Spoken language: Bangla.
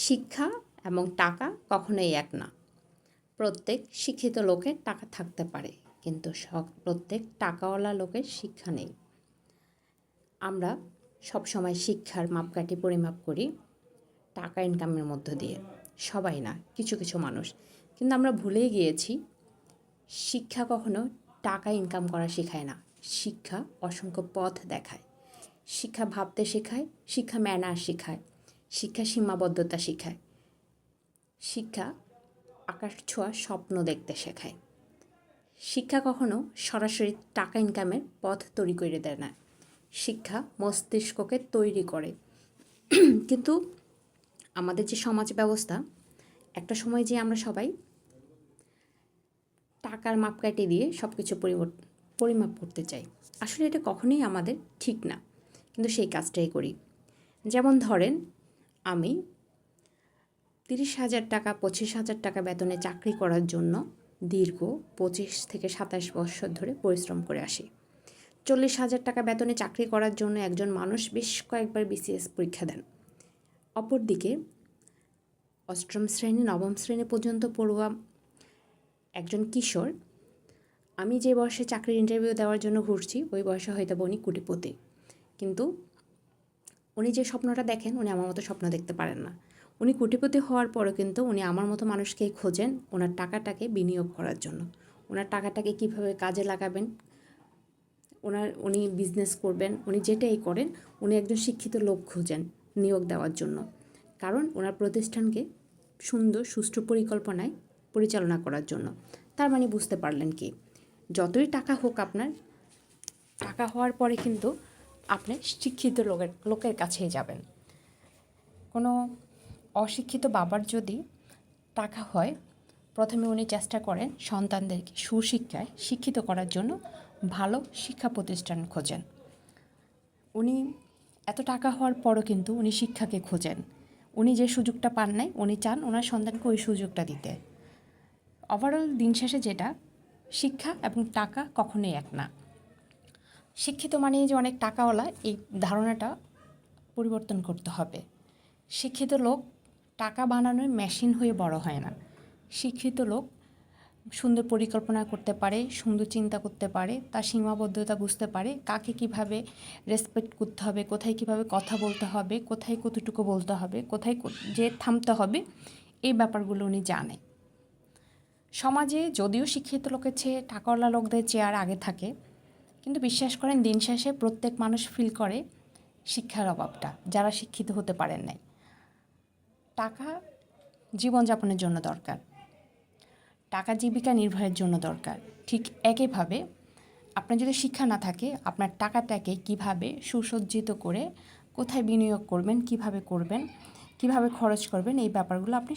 শিক্ষা এবং টাকা কখনোই এক না। প্রত্যেক শিক্ষিত লোকের টাকা থাকতে পারে, কিন্তু সব, প্রত্যেক টাকাওয়ালা লোকের শিক্ষা নেই। আমরা সবসময় শিক্ষার মাপকাঠি পরিমাপ করি, টাকা ইনকামের মধ্য দিয়ে। সবাই না, কিছু কিছু মানুষ। কিন্তু আমরা ভুলেই গিয়েছি, শিক্ষা কখনো টাকা ইনকাম করা শেখায় না। শিক্ষা অসংখ্য পথ দেখায়। শিক্ষা ভাবতে শেখায়, শিক্ষা ম্যানার শেখায়। শিক্ষা সীমাবদ্ধতা শেখায়। শিক্ষা আকাশ ছোঁয়া স্বপ্ন দেখতে শেখায়। শিক্ষা কখনো সরাসরি টাকা ইনকামের পথ তৈরি করে দেয় না। শিক্ষা মস্তিষ্ককে তৈরি করে। কিন্তু আমাদের যে সমাজ ব্যবস্থা, একটা সময় যে আমরা সবাই টাকার মাপকাঠি দিয়ে সব কিছু পরিবর্তন পরিমাপ করতে চাই। আসলে এটা কখনোই আমাদের ঠিক না। কিন্তু সেই কাজটাই করি। যেমন ধরেন আমি তিরিশ হাজার টাকা, পঁচিশ হাজার টাকা বেতনে চাকরি করার জন্য দীর্ঘ পঁচিশ থেকে সাতাশ বছর ধরে পরিশ্রম করে আসি। চল্লিশ হাজার টাকা বেতনে চাকরি করার জন্য একজন মানুষ বেশ কয়েকবার বিসিএস পরীক্ষা দেন। অপরদিকে, অষ্টম শ্রেণি, নবম শ্রেণি পর্যন্ত পড়ুয়া একজন কিশোর, আমি যে বয়সে চাকরির ইন্টারভিউ দেওয়ার জন্য ঘুরছি, ওই বয়সে হয়তো বনি কুটিপতি। কিন্তু উনি যে স্বপ্নটা দেখেন, উনি আমার মতো স্বপ্ন দেখতে পারেন না। উনি কোটিপতি হওয়ার পরও কিন্তু উনি আমার মতো মানুষকেই খোঁজেন ওনার টাকাটাকে বিনিয়োগ করার জন্য। ওনার টাকাটাকে কীভাবে কাজে লাগাবেন, ওনার, উনি বিজনেস করবেন, উনি যেটাই করেন, উনি একজন শিক্ষিত লোক খোঁজেন নিয়োগ দেওয়ার জন্য। কারণ ওনার প্রতিষ্ঠানকে সুন্দর, সুষ্ঠু পরিকল্পনায় পরিচালনা করার জন্য। তার মানে বুঝতে পারলেন কি? যতই টাকা হোক আপনার, টাকা হওয়ার পরে কিন্তু আপনি শিক্ষিত লোকের লোকের কাছেই যাবেন। কোনো অশিক্ষিত বাবার যদি টাকা হয়, প্রথমে উনি চেষ্টা করেন সন্তানদেরকে সুশিক্ষায় শিক্ষিত করার জন্য ভালো শিক্ষা প্রতিষ্ঠান খোঁজেন। উনি এত টাকা হওয়ার পরও কিন্তু উনি শিক্ষাকে খোঁজেন। উনি যে সুযোগটা পান নাই, উনি চান ওনার সন্তানকে ওই সুযোগটা দিতে। ওভারঅল দিন শেষে যেটা, শিক্ষা এবং টাকা কখনোই এক না। শিক্ষিত মানে যে অনেক টাকাওয়ালা, এই ধারণাটা পরিবর্তন করতে হবে। শিক্ষিত লোক টাকা বানানোর মেশিন হয়ে বড় হয় না। শিক্ষিত লোক সুন্দর পরিকল্পনা করতে পারে, সুন্দর চিন্তা করতে পারে, তার সীমাবদ্ধতা বুঝতে পারে, কাকে কীভাবে রেসপেক্ট করতে হবে, কোথায় কীভাবে কথা বলতে হবে, কোথায় কতটুকু বলতে হবে, কোথায় যে থামতে হবে, এই ব্যাপারগুলো উনি জানে। সমাজে যদিও শিক্ষিত লোকের চেয়ে টাকাওয়ালা লোকদের চেয়ার আগে থাকে কিন্তু বিশ্বাস করেন, দিন শেষে প্রত্যেক মানুষ ফিল করে শিক্ষার অভাবটা, যারা শিক্ষিত হতে পারেন নাই। টাকা জীবনযাপনের জন্য দরকার। টাকা জীবিকা নির্বাহের জন্য দরকার। ঠিক একইভাবে আপনার যদি শিক্ষা না থাকে, আপনার টাকাটাকে কীভাবে সুসজ্জিত করে কোথায় বিনিয়োগ করবেন, কীভাবে করবেন, কীভাবে খরচ করবেন, এই ব্যাপারগুলো আপনি